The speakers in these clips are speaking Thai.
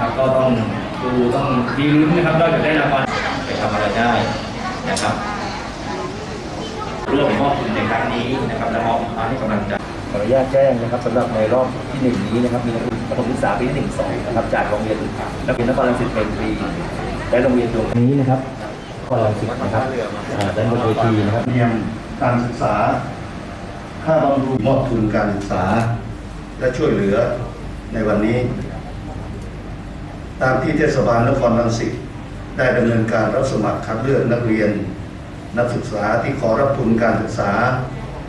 นะครับก็ต้องดูต้องมีลุ้นนะครับนอกจากได้รางวัลไปทำอะไรได้นะครับร่วมมอบทุนในครั้งนี้นะครับและมอบมาให้กำลังใจขออนุญาตแจ้งนะครับสำหรับในรอบที่หนึ่งนี้นะครับมีนักเรียนประถมศึกษาปีที่หนึ่งสองนะครับจากโรงเรียนนักเรียนนครรังสิตเป็นปีและโรงเรียนดวงนี้นะครับนครรังสิตนะครับอ่าด้านบนเวทีนะครับเรียนการศึกษาค่าบำรุงมอบทุนการศึกษา และช่วยเหลือในวันนี้ ตามที่เทศบาลนครรังสิตได้ดำเนินการรับสมัครคัดเลือกนักเรียน นักศึกษาที่ขอรับทุนการศึกษา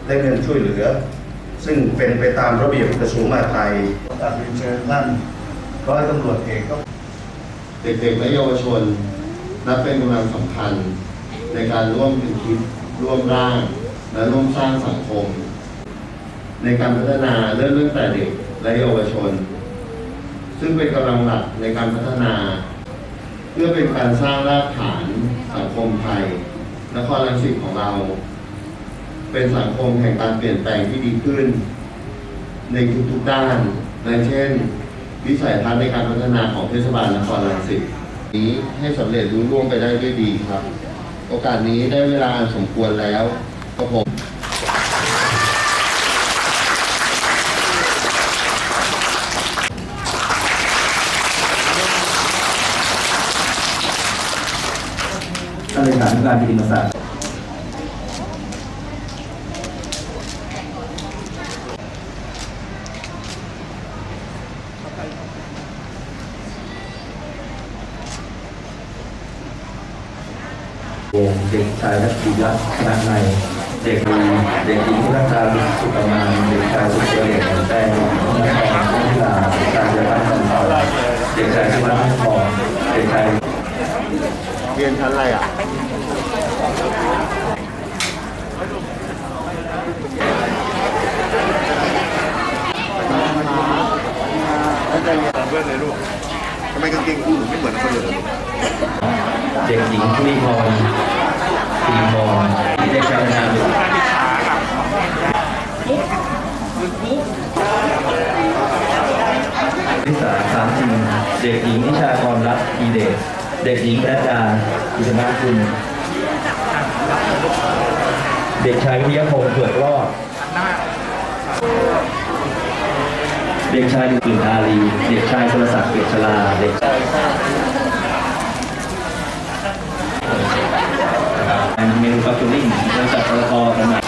และเงินช่วยเหลือ ซึ่งเป็นไปตามระเบียบกระทรวงมหาดไทยตัดเรียนเชิญท่านร้อยตำรวจเอกก็เด็กๆและเยาวชน นับเป็นกำลังสำคัญในการร่วมเป็นคิดร่วมร่าง และร่วมสร้างสังคม ในการพัฒนาเริ่มตั้งแต่เด็กและเยาวชน ซึ่งเป็นกำลังหลักในการพัฒนา เพื่อเป็นการสร้างรากฐานสังคมไทยนครรังสิตของเรา เป็นสังคมแห่งการเปลี่ยนแปลงที่ดีขึ้น ในทุกๆด้านดังเช่น วิสัยทัศน์ในการพัฒนาของเทศบาลนครรังสิตนี้ให้สำเร็จรุ่ร่วงไปได้ด้วยดีครับ โอกาสนี้ได้เวลาสมควรแล้วก็ผมานเลขาธิการบดีมศาสตร์วงเด็กชายนักกีฬาคณะในเด็กดีเด็กหญิงรัตตาสุประมาณเด็กชายสุเฉลียของแตงนักแสดงนักกีฬาเด็กชายเยาวชนเด็กชายชิวัฒน์ทองเด็กชาย เรียนชั้นอะไรอะทำไมกางเกงคู่ไม่เหมือนคนอื่นเด็กหญิงชุลีพรทีพรเด็กชายนาดุนิสาสามจินเด็กหญิงนิชากรรัตน์อีเดช เด็กหญิงรัตดาอิสมาคุณเด็กชายวิยาพงศ์เผือกรอด เด็กชายดุกลิ่นอารีเด็กชายสุรศักดิ์เกียรติชลา เด็กชายเมนูฟักชูริ่งบริษัทปตทจำหน่าย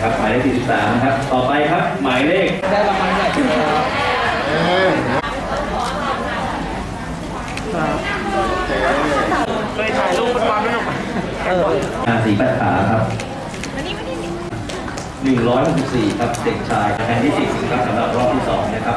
นะครับหมายเลข43นะครับ ต่อไปครับหมายเลขอาสีปัตขาครับหนึ่งร้อยหกสิบสี่ครับเด็กชายแผ่นที่สี่สิบครับสำหรับรอบที่สองนะครับ